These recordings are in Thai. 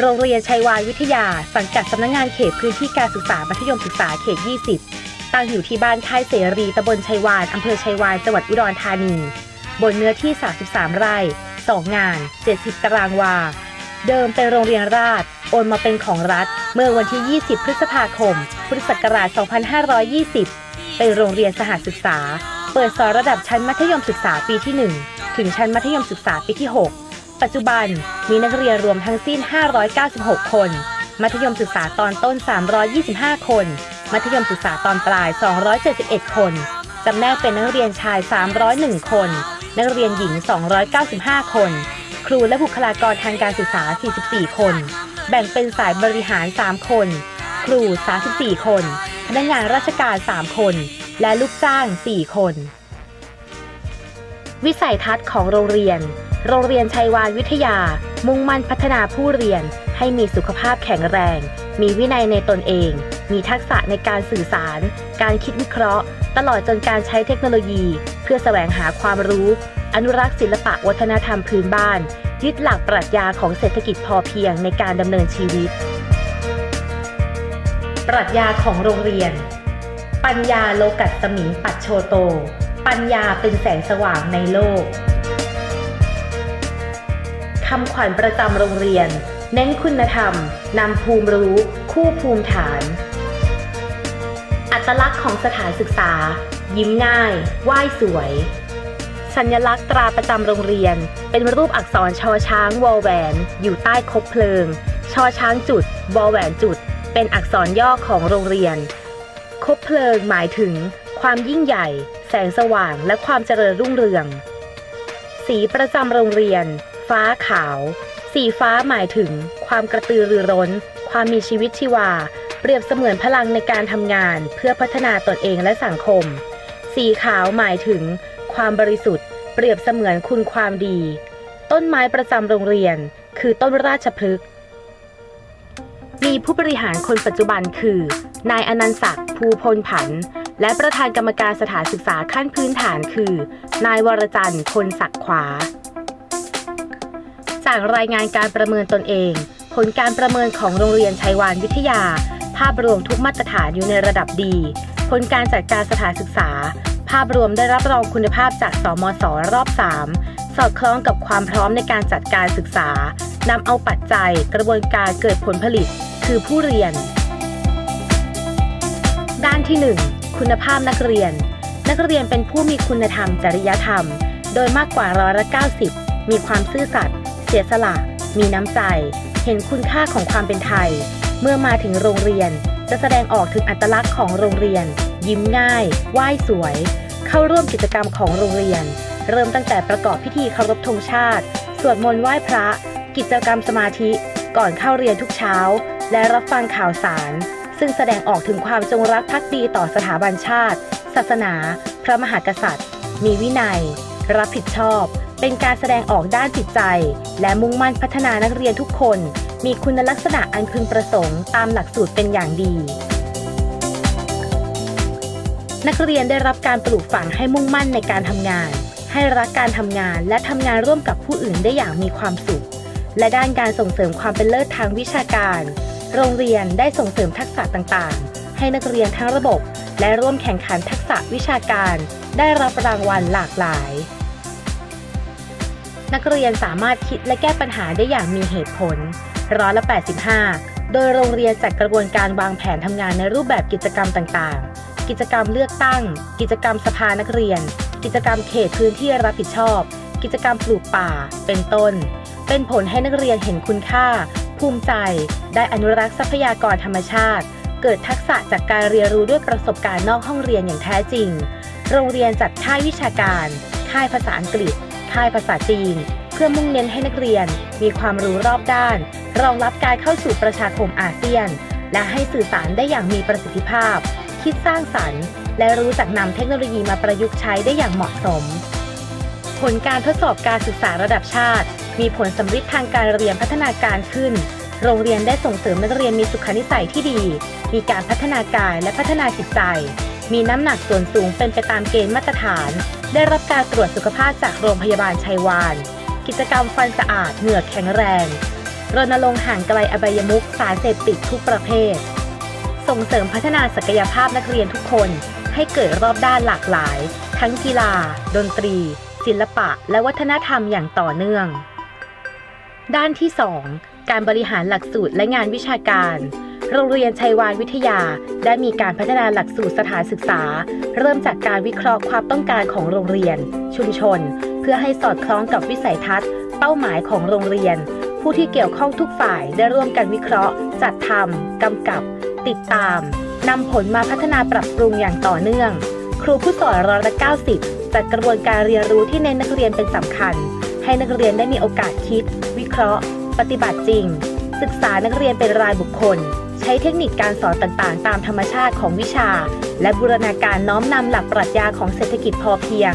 โรงเรียนชัยวานวิทยา สังกัดสำนักงานเขตพื้นที่การศึกษามัธยมศึกษาเขต 20 ตั้งอยู่ที่บ้านค่ายเสรีตำบลชัยวานอำเภอชัยวานจังหวัดอุดรธานี บนเนื้อที่ 33 ไร่ 2 งาน 70 ตารางวา เดิมเป็นโรงเรียนราษฎรโอนมาเป็นของรัฐ เมื่อวันที่ 20 พฤษภาคม พุทธศักราช 2520 เป็นโรงเรียนสหศึกษา เปิดสอนระดับชั้นมัธยมศึกษาปีที่ 1 ถึงชั้นมัธยมศึกษาปีที่ 6 ปัจจุบันมีนักเรียนรวมทั้งสิ้น 596 คน มัธยมศึกษาตอนต้น 325 คน มัธยมศึกษาตอนปลาย 271 คนจำแนกเป็นนักเรียนชาย 301 คน นักเรียนหญิง 295 คน ครูและบุคลากรทางการศึกษา 44 คน แบ่งเป็นสายบริหาร 3 คน ครู 34 คน พนักงานราชการ 3 คน และลูกจ้าง 4 คน วิสัยทัศน์ของโรงเรียน โรงเรียนชัยวานวิทยา มุ่งมั่นพัฒนาผู้เรียนให้มีสุขภาพแข็งแรง มีวินัยในตนเอง มีทักษะในการสื่อสาร การคิดวิเคราะห์ ตลอดจนการใช้เทคโนโลยี เพื่อแสวงหาความรู้ อนุรักษ์ศิลปะวัฒนธรรมพื้นบ้าน ยึดหลักปรัชญาของเศรษฐกิจพอเพียงในการดำเนินชีวิต ปรัชญาของโรงเรียน ปัญญาโลกัตสมิงปัจโชโต ปัญญาเป็นแสงสว่างในโลก คำขวัญประจำโรงเรียน เน้นคุณธรรม นำภูมิรู้ คู่ภูมิฐาน อัตลักษณ์ของสถานศึกษา ยิ้มง่าย ไหว้สวย สัญลักษณ์ตราประจำโรงเรียน เป็นรูปอักษรชอช้างวอแหวน อยู่ใต้คบเพลิง ชอช้างจุดวอแหวนจุด เป็นอักษรย่อของโรงเรียน คบเพลิงหมายถึง ความยิ่งใหญ่ แสงสว่าง และความเจริญรุ่งเรือง สีประจำโรงเรียน ฟ้าขาว สีฟ้าหมายถึง ความกระตือรือร้น ความมีชีวิตชีวา เปรียบเสมือนพลังในการทำงาน เพื่อพัฒนาตนเองและสังคม สีขาวหมายถึง ความบริสุทธิ์ เปรียบเสมือนคุณความดี ต้นไม้ประจำโรงเรียน คือต้นราชพฤกษ์มีผู้บริหารคนปัจจุบันคือ นายอนันต์ศักดิ์ภูพลผัน และประธานกรรมการสถานศึกษาขั้นพื้นฐานคือ นายวรจันทร์พลศักดิ์ขวา จากรายงานการประเมินตนเอง ผลการประเมินของโรงเรียนชัยวานวิทยา ภาพรวมทุกมาตรฐานอยู่ในระดับดี ผลการจัดการสถานศึกษา ภาพรวมได้รับรองคุณภาพจากสมศรอบ 3 สอดคล้องกับความพร้อมในการจัดการศึกษานำเอาปัจจัยกระบวนการเกิดผลผลิต คือผู้เรียน ด้านที่ 1 คุณภาพนักเรียน นักเรียนเป็นผู้มีคุณธรรมจริยธรรม โดยมากกว่าร้อยละ90 มีความซื่อสัตย์ เสียสละ มีน้ำใจ เห็นคุณค่าของความเป็นไทย เมื่อมาถึงโรงเรียน จะแสดงออกถึงอัตลักษณ์ของโรงเรียน ยิ้มง่าย ไหว้สวย เข้าร่วมกิจกรรมของโรงเรียน เริ่มตั้งแต่ประกอบพิธีเคารพธงชาติ สวดมนต์ไหว้พระ กิจกรรมสมาธิ ก่อนเข้าเรียนทุกเช้า และรับฟังข่าวสาร ซึ่งแสดงออกถึงความจงรักภักดีต่อสถาบันชาติ ศาสนา พระมหากษัตริย์ มีวินัย รับผิดชอบ เป็นการแสดงออกด้านจิตใจ และมุ่งมั่นพัฒนานักเรียนทุกคน มีคุณลักษณะอันพึงประสงค์ตามหลักสูตรเป็นอย่างดี นักเรียนได้รับการปลูกฝังให้มุ่งมั่นในการทำงาน ให้รักการทำงานและทำงานร่วมกับผู้อื่นได้อย่างมีความสุข และด้านการส่งเสริมความเป็นเลิศทางวิชาการ โรงเรียนได้ส่งเสริมทักษะต่างๆ ให้นักเรียนทั้งระบบ และร่วมแข่งขันทักษะวิชาการ ได้รับรางวัลหลากหลาย นักเรียนสามารถคิดและแก้ปัญหาได้อย่างมีเหตุผล ร้อยละ 85 โดยโรงเรียนจัดกระบวนการวางแผนทำงานในรูปแบบกิจกรรมต่างๆ กิจกรรมเลือกตั้ง กิจกรรมสภานักเรียน กิจกรรมเขตพื้นที่รับผิดชอบ กิจกรรมปลูกป่า เป็นต้น เป็นผลให้นักเรียนเห็นคุณค่า ภูมิใจ ได้อนุรักษ์ทรัพยากรธรรมชาติ เกิดทักษะจากการเรียนรู้ด้วยประสบการณ์นอกห้องเรียนอย่างแท้จริง โรงเรียนจัดค่ายวิชาการ ค่ายภาษาอังกฤษ ค่ายภาษาจีน เพื่อมุ่งเน้นให้นักเรียน มีความรู้รอบด้าน รองรับการเข้าสู่ประชาคมอาเซียน และให้สื่อสารได้อย่างมีประสิทธิภาพ คิดสร้างสรรค์ และรู้จักนำเทคโนโลยีมาประยุกต์ใช้ได้อย่างเหมาะสม ผลการทดสอบการศึกษาระดับชาติ มีผลสำฤทธิ์ทางการเรียนพัฒนาการขึ้น โรงเรียนได้ส่งเสริมนักเรียนมีสุขนิสัยที่ดี มีการพัฒนากายและพัฒนาจิตใจ มีน้ำหนักส่วนสูงเป็นไปตามเกณฑ์มาตรฐาน ได้รับการตรวจสุขภาพจากโรงพยาบาลชัยวาน กิจกรรมฟันสะอาดเหงือกแข็งแรง รณรงค์ห่างไกลอบายมุขสารเสพติดทุกประเภท ส่งเสริมพัฒนาศักยภาพนักเรียนทุกคน ให้เกิดรอบด้านหลากหลาย ทั้งกีฬา ดนตรี ศิลปะ และวัฒนธรรมอย่างต่อเนื่อง ด้านที่ 2 การบริหารหลักสูตรและงานวิชาการ โรงเรียนชัยวานวิทยา ได้มีการพัฒนาหลักสูตรสถานศึกษา เริ่มจากการวิเคราะห์ความต้องการของโรงเรียน ชุมชน เพื่อให้สอดคล้องกับวิสัยทัศน์ เป้าหมายของโรงเรียน ผู้ที่เกี่ยวข้องทุกฝ่ายได้ร่วมกันวิเคราะห์ จัดทำกำกับ ติดตามนำผลมาพัฒนาปรับปรุงอย่างต่อเนื่อง ครูผู้สอนร้อยละ90 จัดกระบวนการเรียนรู้ที่เน้นนักเรียนเป็นสำคัญ ให้นักเรียนได้มีโอกาสคิด วิเคราะห์ ปฏิบัติจริง ศึกษานักเรียนเป็นรายบุคคล ช้เทคนิคการสอนต่างๆ ตามธรรมชาติของวิชา และบูรณาการน้อมนำหลักปรัชญาของเศรษฐกิจพอเพียง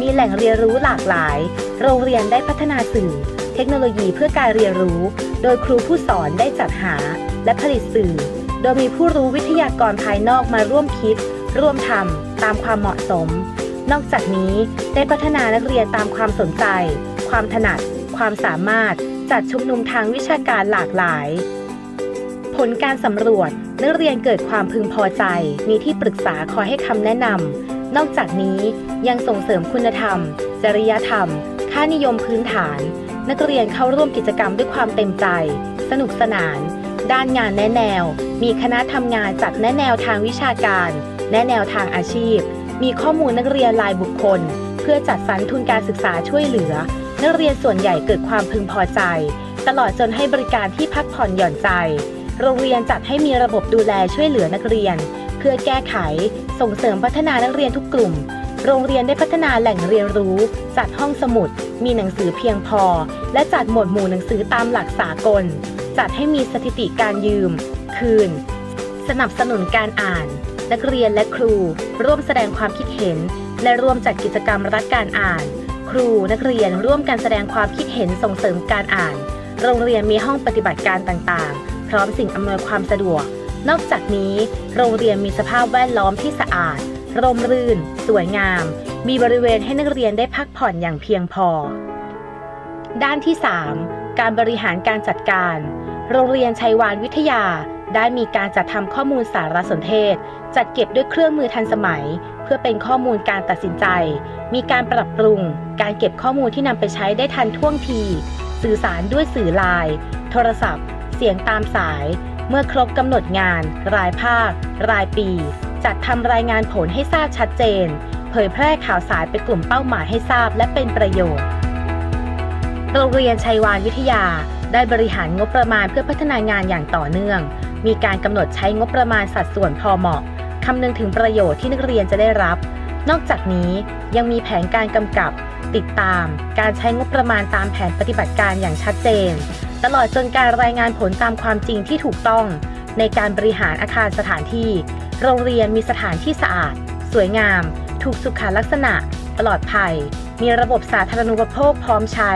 มีแหล่งเรียนรู้หลากหลาย โรงเรียนได้พัฒนาสื่อ เทคโนโลยีเพื่อการเรียนรู้ โดยครูผู้สอนได้จัดหา และผลิตสื่อ โดยมีผู้รู้วิทยากรภายนอกมาร่วมคิด ร่วมทำตามความเหมาะสม นอกจากนี้ได้พัฒนานักเรียนตามความสนใจ ความถนัด ความสามารถจัดชุมนุมทางวิชาการหลากหลาย ผลการสำรวจนักเรียนเกิดความพึงพอใจ มีที่ปรึกษาคอยให้คำแนะนำนอกจากนี้ยังส่งเสริมคุณธรรม จริยธรรม ค่านิยมพื้นฐาน นักเรียนเข้าร่วมกิจกรรมด้วยความเต็มใจ สนุกสนาน ด้านงานแนะแนว มีคณะทำงานจัดแนะแนวทางวิชาการ แนะแนวทางอาชีพ มีข้อมูลนักเรียนรายบุคคล เพื่อจัดสรรทุนการศึกษาช่วยเหลือ นักเรียนส่วนใหญ่เกิดความพึงพอใจ ตลอดจนให้บริการที่พักผ่อนหย่อนใจ โรงเรียนจัดให้มีระบบดูแลช่วยเหลือนักเรียน เพื่อแก้ไข ส่งเสริมพัฒนานักเรียนทุกกลุ่ม โรงเรียนได้พัฒนาแหล่งเรียนรู้ จัดห้องสมุด มีหนังสือเพียงพอ และจัดหมวดหมู่หนังสือตามหลักสากล จัดให้มีสถิติการยืม คืน สนับสนุนการอ่าน นักเรียนและครู ร่วมแสดงความคิดเห็น และร่วมจัดกิจกรรมรักการอ่าน ครูนักเรียนร่วมกันแสดงความคิดเห็นส่งเสริมการอ่าน โรงเรียนมีห้องปฏิบัติการต่างๆ พร้อมสิ่งอำนวยความสะดวก นอกจากนี้ โรงเรียนมีสภาพแวดล้อมที่สะอาด ร่มรื่น สวยงาม มีบริเวณให้นักเรียนได้พักผ่อนอย่างเพียงพอ ด้านที่ 3 การบริหารการจัดการ โรงเรียนชัยวานวิทยาได้มีการจัดทำข้อมูลสารสนเทศ จัดเก็บด้วยเครื่องมือทันสมัย เพื่อเป็นข้อมูลการตัดสินใจ มีการปรับปรุง การเก็บข้อมูลที่นำไปใช้ได้ทันท่วงที สื่อสารด้วยสื่อไลน์ โทรศัพท์ เสียงตามสาย เมื่อครบกำหนดงาน รายภาค รายปี จัดทำรายงานผลให้ทราบชัดเจน เผยแพร่ข่าวสารไปกลุ่มเป้าหมายให้ทราบและเป็นประโยชน์ โรงเรียนชัยวานวิทยา ได้บริหารงบประมาณเพื่อพัฒนางานอย่างต่อเนื่อง มีการกำหนดใช้งบประมาณสัดส่วนพอเหมาะคำนึงถึงประโยชน์ที่นักเรียนจะได้รับ นอกจากนี้ยังมีแผนการกำกับ ติดตาม การใช้งบประมาณตามแผนปฏิบัติการอย่างชัดเจน ตลอดจนการรายงานผลตามความจริงที่ถูกต้อง ในการบริหารอาคารสถานที่ โรงเรียนมีสถานที่สะอาด สวยงาม ถูกสุขลักษณะ ปลอดภัย มีระบบสาธารณูปโภคพร้อมใช้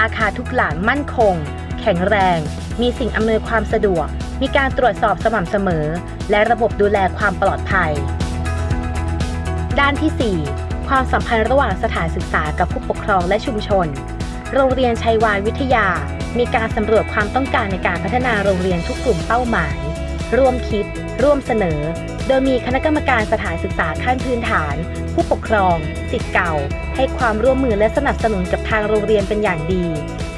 อาคารทุกหลังมั่นคง แข็งแรง มีสิ่งอำนวยความสะดวก มีการตรวจสอบสม่ำเสมอ และระบบดูแลความปลอดภัย ด้านที่ 4 ความสัมพันธ์ระหว่างสถานศึกษากับผู้ปกครองและชุมชน โรงเรียนชัยวานวิทยา มีการสำรวจความต้องการในการพัฒนาโรงเรียนทุกกลุ่มเป้าหมาย ร่วมคิด ร่วมเสนอ โดยมีคณะกรรมการสถานศึกษาขั้นพื้นฐาน ผู้ปกครองสิทธิ์เก่า ให้ความร่วมมือและสนับสนุนกับทางโรงเรียนเป็นอย่างดี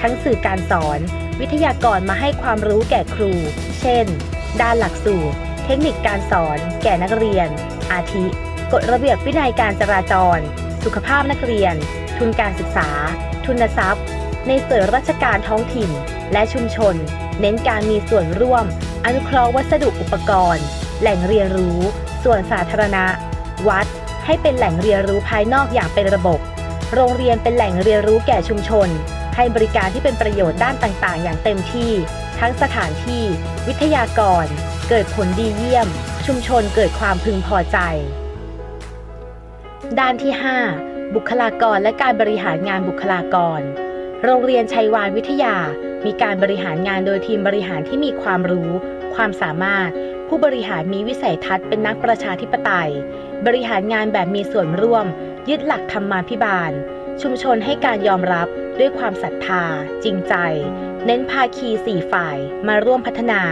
ทั้งสื่อการสอน วิทยากรมาให้ความรู้แก่ครู เช่น ด้านหลักสูตร เทคนิคการสอน แก่นักเรียน อาทิ กฎระเบียบวินัยการจราจร สุขภาพนักเรียน ทุนการศึกษา ทุนทรัพย์ ในส่วนราชการท้องถิ่น และชุมชน เน้นการมีส่วนร่วม อนุเคราะห์วัสดุอุปกรณ์ แหล่งเรียนรู้ ส่วนสาธารณะ วัด ให้เป็นแหล่งเรียนรู้ภายนอกอย่างเป็นระบบ โรงเรียนเป็นแหล่งเรียนรู้แก่ชุมชน ให้บริการที่เป็นประโยชน์ด้านต่างๆ อย่างเต็มที่ ทั้งสถานที่ วิทยากร เกิดผลดีเยี่ยม ชุมชนเกิดความพึงพอใจ ด้านที่ 5 บุคลากรและการบริหารงานบุคลากร โรงเรียนชัยวานวิทยา มีการบริหารงานโดยทีมบริหารที่มีความรู้ ความสามารถ ผู้บริหารมีวิสัยทัศน์เป็นนักประชาธิปไตย บริหารงานแบบมีส่วนร่วม ยึดหลักธรรมาภิบาล ชุมชนให้การยอมรับด้วยความศรัทธา จริงใจ เน้นภาคีสี่ฝ่ายมาร่วมพัฒนา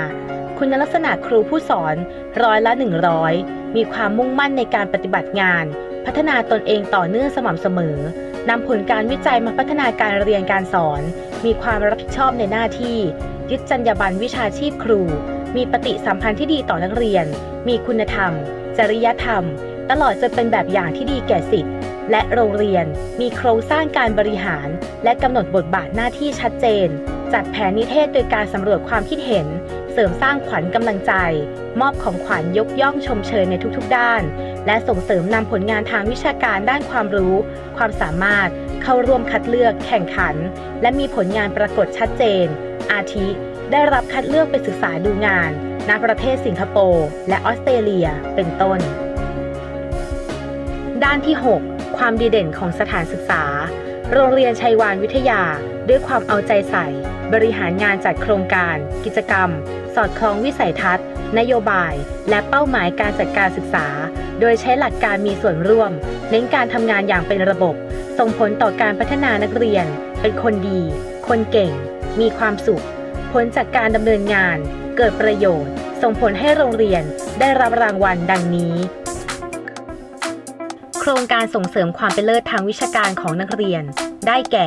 คุณลักษณะครูผู้สอนร้อยละ 100 มีความมุ่งมั่นในการปฏิบัติงาน พัฒนาตนเองต่อเนื่องสม่ำเสมอนำผลการวิจัยมาพัฒนาการเรียนการสอน มีความรับผิดชอบในหน้าที่ ยึดจรรยาบรรณวิชาชีพครู มีปฏิสัมพันธ์ที่ดีต่อนักเรียน มีคุณธรรม จริยธรรม ตลอดจนเป็นแบบอย่างที่ดีแก่สิทธิ์และโรงเรียนมีโครงสร้างการบริหาร และกำหนดบทบาทหน้าที่ชัดเจน จัดแผนนิเทศโดยการสำรวจความคิดเห็น เสริมสร้างขวัญกำลังใจ มอบของขวัญยกย่องชมเชยในทุกๆด้าน และส่งเสริมนำผลงานทางวิชาการด้านความรู้ ความสามารถเข้าร่วมคัดเลือกแข่งขัน และมีผลงานปรากฏชัดเจน อาทิ ได้รับคัดเลือกไปศึกษาดูงานณประเทศสิงคโปร์และออสเตรเลียเป็นต้น ด้านที่ 6 ความดีเด่นของสถานศึกษา โรงเรียนชัยวานวิทยา ด้วยความเอาใจใส่ บริหารงานจัดโครงการ กิจกรรม สอดคล้องวิสัยทัศน์ นโยบาย และเป้าหมายการจัดการศึกษา โดยใช้หลักการมีส่วนร่วม เน้นการทำงานอย่างเป็นระบบ ส่งผลต่อการพัฒนานักเรียน เป็นคนดี คนเก่ง มีความสุข ผลจากการดำเนินงาน เกิดประโยชน์ ส่งผลให้โรงเรียนได้รับรางวัลดังนี้ โครงการส่งเสริมความเป็นเลิศทางวิชาการของนักเรียน ได้แก่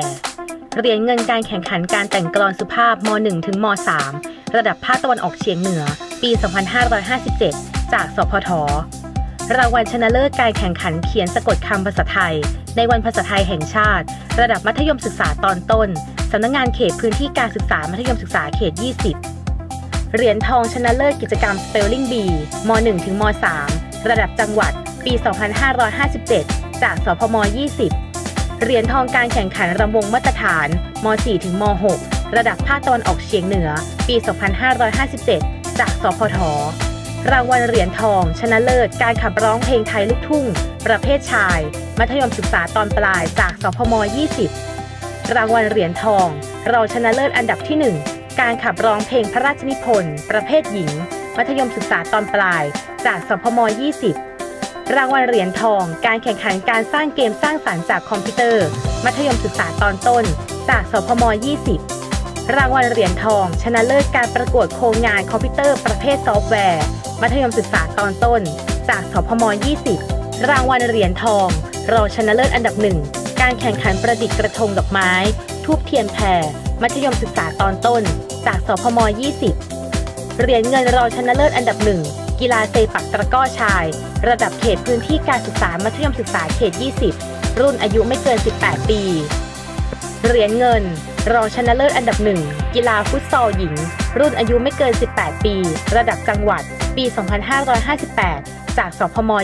เหรียญเงินการแข่งขันการแต่งกลอนสุภาพม .1 ถึงม .3 ระดับภาคตะวันออกเฉียงเหนือ ปี 2557 จาก สพท รางวัลชนะเลิศการแข่งขันเขียนสะกดคำภาษาไทย ในวันภาษาไทยแห่งชาติ ระดับมัธยมศึกษาตอนต้น สำนักงงานเขตพื้นที่การศึกษามัธยมศึกษาเขต 20 เหรียญทองชนะเลิศกิจกรรม Spelling Bee ม .1 ถึงม .3 ระดับจังหวัด ปี 2557 จากสพม 20 เหรียญทองการแข่งขันรำวงมาตรฐานม .4 ถึงม .6 ระดับภาคตะวันออกเฉียงเหนือ ปี 2557 จากสพท รางวัลเหรียญทอง ชนะเลิศ การขับร้องเพลงไทยลูกทุ่ง ประเภทชาย มัธยมศึกษาตอนปลายจากสพม 20 รางวัลเหรียญทอง รองชนะเลิศอันดับที่ 1 การขับร้องเพลงพระราชนิพนธ์ประเภทหญิง มัธยมศึกษาตอนปลาย จากสพม 20 รางวัลเหรียญทอง การแข่งขันการสร้างเกมสร้างสรรค์จากคอมพิวเตอร์ มัธยมศึกษาตอนต้น จากสพม 20 รางวัลเหรียญทอง ชนะเลิศการประกวดโครงงานคอมพิวเตอร์ประเภทซอฟต์แวร์ มัธยมศึกษาตอนต้น จากสพม 20 รางวัลเหรียญทอง รองชนะเลิศอันดับหนึ่ง การแข่งขันประดิษฐ์กระทงดอกไม้ ทูบเทียนแพร มัธยมศึกษาตอนต้น จากสพม 20 เหรียญเงินรองชนะเลิศอันดับหนึ่ง กีฬาเซปักตะก้อชาย ระดับเขตพื้นที่การศึกษามัธยมศึกษาเขต 20 รุ่นอายุไม่เกิน 18 ปี เหรียญเงินรองชนะเลิศอันดับหนึ่งกีฬาฟุตซอลหญิง รุ่นอายุไม่เกิน 18 ปี ระดับจังหวัด ปี 2558 จากสพม 20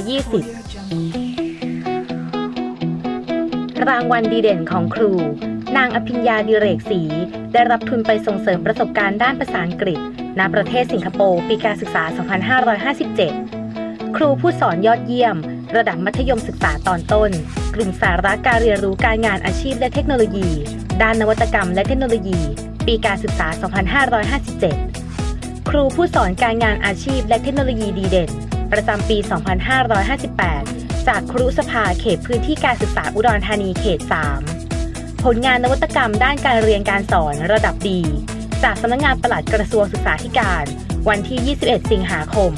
รางวัลดีเด่นของครู นางอภิญญาดิเรกศรีได้รับทุนไปส่งเสริมประสบการณ์ด้านภาษาอังกฤษ ณ ประเทศสิงคโปร์ปีการศึกษา 2557 ครูผู้สอนยอดเยี่ยม ระดับมัธยมศึกษาตอนต้น กลุ่มสาระการเรียนรู้การงานอาชีพและเทคโนโลยี ด้านนวัตกรรมและเทคโนโลยี ปีการศึกษา 2557 ครูผู้สอนการงานอาชีพและเทคโนโลยีดีเด่น ประจำปี 2558 จากครุสภาเขตพื้นที่การศึกษาอุดรธานีเขต 3 ผลงานนวัตกรรมด้านการเรียนการสอนระดับดี จากสำนักงานปลัดกระทรวงศึกษาธิการ วันที่ 21 สิงหาคม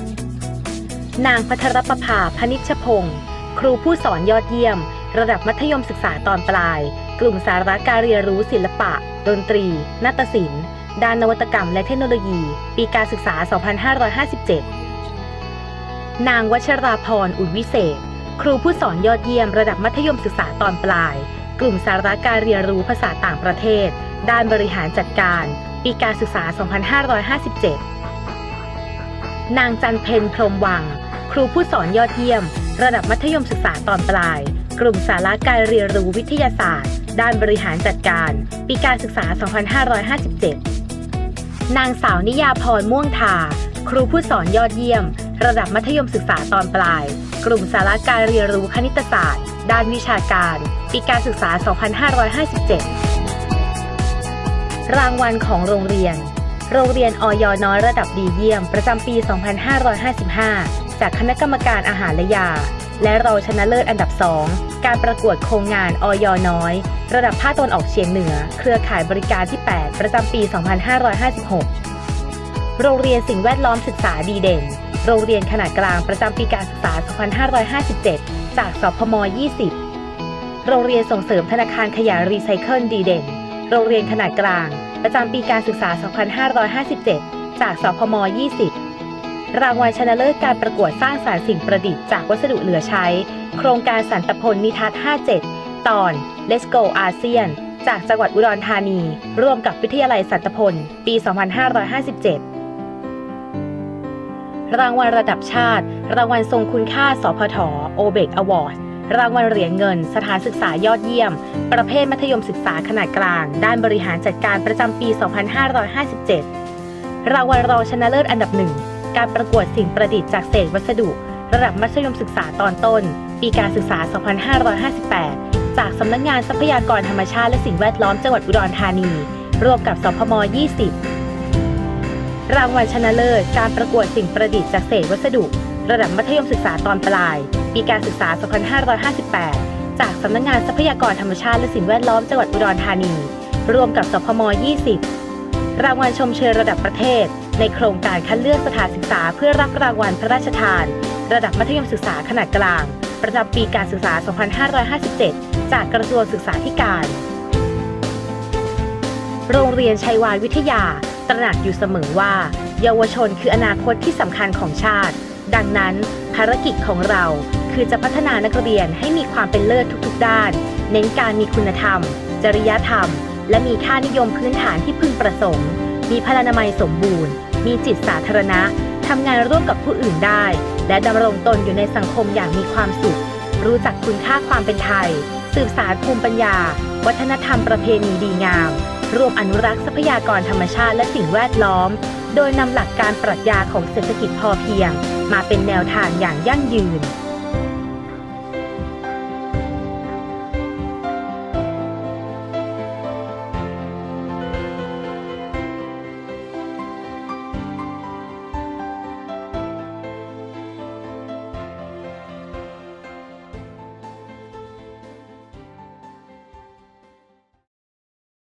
2558 นางพัทรประภาพนิชพงศ์ครูผู้สอนยอดเยี่ยม ระดับมัธยมศึกษาตอนปลาย กลุ่มสาระการเรียนรู้ศิลปะ ดนตรี นาฏศิลป์ ด้านนวัตกรรมและเทคโนโลยี ปีการศึกษา 2557 นางวัชราพรอุดวิเศษ ครูผู้สอนยอดเยี่ยมระดับมัธยมศึกษาตอนปลาย กลุ่มสาระการเรียนรู้ภาษาต่างประเทศ ด้านบริหารจัดการ ปีการศึกษา 2557 นางจันเพนพรหมวัง ครูผู้สอนยอดเยี่ยม ระดับมัธยมศึกษาตอนปลาย กลุ่มสาระการเรียนรู้วิทยาศาสตร์ ด้านบริหารจัดการ ปีการศึกษา 2557 นางสาวนิยาพรม่วงทา ครูผู้สอนยอดเยี่ยม ระดับมัธยมศึกษาตอนปลาย กลุ่มสาระการเรียนรู้คณิตศาสตร์ ด้านวิชาการ ปีการศึกษา 2557 รางวัลของโรงเรียน โรงเรียนอยน้อยระดับดีเยี่ยม ประจำปี 2555 จากคณะกรรมการอาหารและยา และรองชนะเลิศอันดับ 2 การประกวดโครงงานออยน้อย ระดับภาคตะวันออกเฉียงเหนือ เครือข่ายบริการที่ 8 ประจำปี 2556 โรงเรียนสิ่งแวดล้อมศึกษาดีเด่น โรงเรียนขนาดกลางประจำปีการศึกษา 2557 จากสพม 20 โรงเรียนส่งเสริมธนาคารขยะรีไซเคิลดีเด่น โรงเรียนขนาดกลาง ประจำปีการศึกษา 2557 จากสพม 20รางวัลชนะเลิศการประกวดสร้างสารรค์สิ่งประดิษฐ์จากวัสดุเหลือใช้ โครงการสันตพลนิทัศน์ 57 ตอน Let's Go อาเซียน จากจังหวัดอุดรธานี ร่วมกับวิทยาลัยสันตพล ปี 2557 รางวัลระดับชาติ รางวัลทรงคุณค่า สพทโอเบกอวอร์ดรางวัลเหรียญเงิน สถานศึกษายอดเยี่ยม ประเภทมัธยมศึกษาขนาดกลาง ด้านบริหารจัดการประจำปี 2557 รางวัลรองชนะเลิศอันดับหนึ่ง การประกวดสิ่งประดิษฐ์จากเศษวัสดุ ระดับมัธยมศึกษาตอนต้น ปีการศึกษา 2558 จากสำนักงานทรัพยากรธรรมชาติและสิ่งแวดล้อมจังหวัดอุดรธานี ร่วมกับสพม 20 รางวัลชนะเลิศ การประกวดสิ่งประดิษฐ์จากเศษวัสดุ ระดับมัธยมศึกษาตอนปลาย ปีการศึกษา 2558 จากสำนักงานทรัพยากรธรรมชาติและสิ่งแวดล้อมจังหวัดอุดรธานี ร่วมกับสพม 20 รางวัลชมเชยระดับประเทศ ในโครงการคัดเลือกสถานศึกษาเพื่อรับรางวัลพระราชทาน ระดับมัธยมศึกษาขนาดกลางประจำปีการศึกษา 2557 จากกระทรวงศึกษาธิการ โรงเรียนชัยวานวิทยา ตระหนักอยู่เสมอว่า เยาวชนคืออนาคตที่สำคัญของชาติ ดังนั้นภารกิจของเราคือจะพัฒนานักเรียนให้มีความเป็นเลิศทุกๆ ด้าน เน้นการมีคุณธรรม จริยธรรม และมีค่านิยมพื้นฐานที่พึงประสงค์ มีพลานามัยสมบูรณ์ มีจิตสาธารณะทำงานร่วมกับผู้อื่นได้ และดำรงตนอยู่ในสังคมอย่างมีความสุข รู้จักคุณค่าความเป็นไทย สืบสารภูมิปัญญา วัฒนธรรมประเพณีดีงาม รวมอนุรักษ์ทรัพยากรธรรมชาติและสิ่งแวดล้อม โดยนำหลักการปรัชญาของเศรษฐกิจพอเพียง มาเป็นแนวทางอย่างยั่งยืน